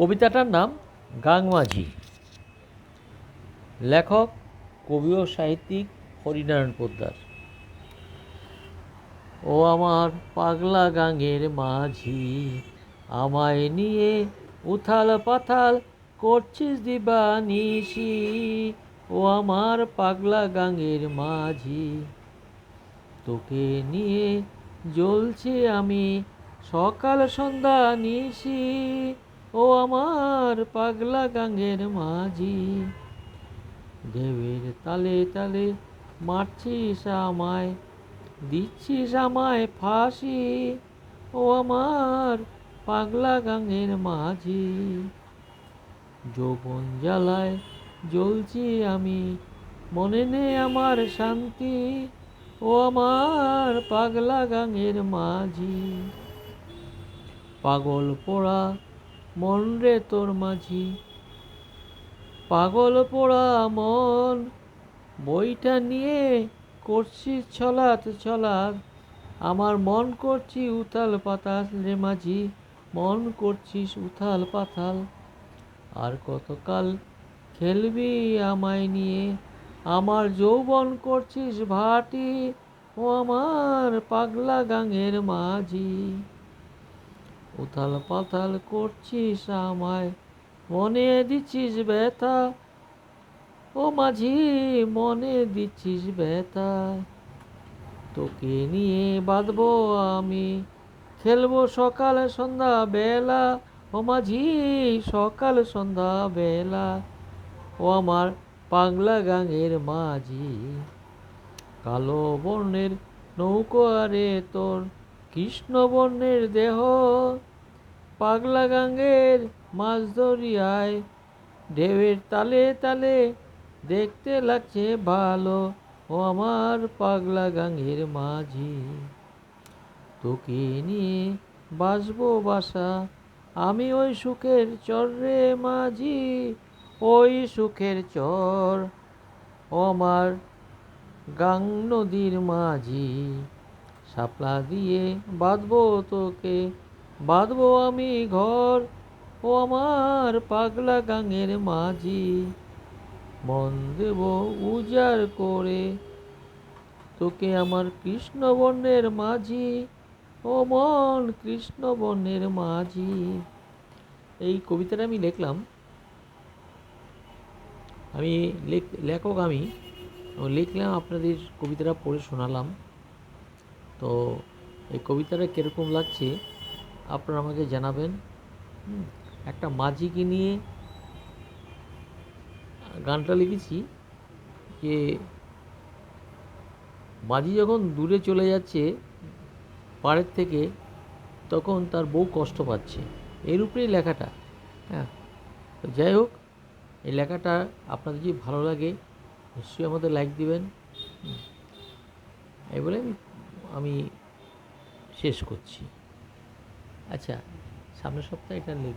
কবিতাটার নাম গাংমাঝি। লেখক, কবি ও সাহিত্যিক হরিনারায়ণ পোদ্দার। ও আমার পাগলা গাঙের মাঝি, আমায় নিয়ে উথাল পাথাল করছিস দিবানিশি। ও আমার পাগলা গাঙের মাঝি, তোকে নিয়ে জ্বলছে আমি সকাল সন্ধ্যা নিশি। ও আমার পাগলা গাঙের মাঝি, ঢেউয়ের তালে তালে মারছিস আমায়, দিচ্ছিস আমায় ফাঁসি। ও আমার পাগলা গাঙের মাঝি, যৌবন জ্বালায় জ্বলছি আমি, মনে নেই আমার শান্তি। ও আমার পাগলা গাঙের মাঝি, পাগল পোড়া মন রে তোর মাঝি। পাগল পোড়া মন, বইটা নিয়ে করছিস ছলাত ছলাত। আমার মন করছি উথাল পাতাল রে মাঝি, মন করছিস উথাল পাতাল। আর কতকাল খেলবি আমায় নিয়ে, আমার যৌবন করছিস ভাটি ও আমার পাগলা গাঙের মাঝি। উথাল পাথাল করছিস আমায়, মনে দিচ্ছিস ব্যথা। ও মাঝি, মনে দিচ্ছিস ব্যথা। তোকে নিয়ে বাঁধবো আমি, খেলব সকাল সন্ধ্যা বেলা। ও মাঝি, সকাল সন্ধ্যা বেলা, ও আমার পাগলা গাঙের মাঝি। কালো বর্ণের নৌকো আরে তোর কৃষ্ণ বর্ণের দেহ পাগলা গাঙ্গের মাছ দরিয়ায় ঢেউয়ের তালে তালে দেখতে লাগছে ভালো, ও আমার পাগলা গাঙ্গের মাঝি। তোকে নিয়ে বাসবো বাসা, আমি ওই সুখের চর রে মাঝি, ওই সুখের চর, ও আমার গাং নদীর মাঝি। শাপলা দিয়ে বাঁধবো তোকে, বাঁধবো আমি ঘর, ও আমার পাগলা গাঙের মাঝি। মন দেব উজাড় করে, তোকে আমার কৃষ্ণ বর্ণের মাঝি, ও মন কৃষ্ণ বর্ণের মাঝি। এই কবিতাটা আমি লিখলাম, আমি লেখ- লেখক আমি, লিখলাম, আপনাদের কবিতাটা পড়ে শোনালাম। তো এই কবিতাটা কীরকম লাগছে? আপনারা আমাকে জানাবেন। একটা মাঝিকে নিয়ে গানটা লিখেছি যে, মাঝি যখন দূরে চলে যাচ্ছে পাড়ের থেকে, তখন তার বউ কষ্ট পাচ্ছে। এর উপরেই লেখাটা। হ্যাঁ যাই হোক, এই লেখাটা আপনাদের যদি ভালো লাগে নিশ্চয়ই আমাদের লাইক দিবেন। এই বলে আমি আমি শেষ করছি। আচ্ছা সামনের সপ্তাহে এটা লিখ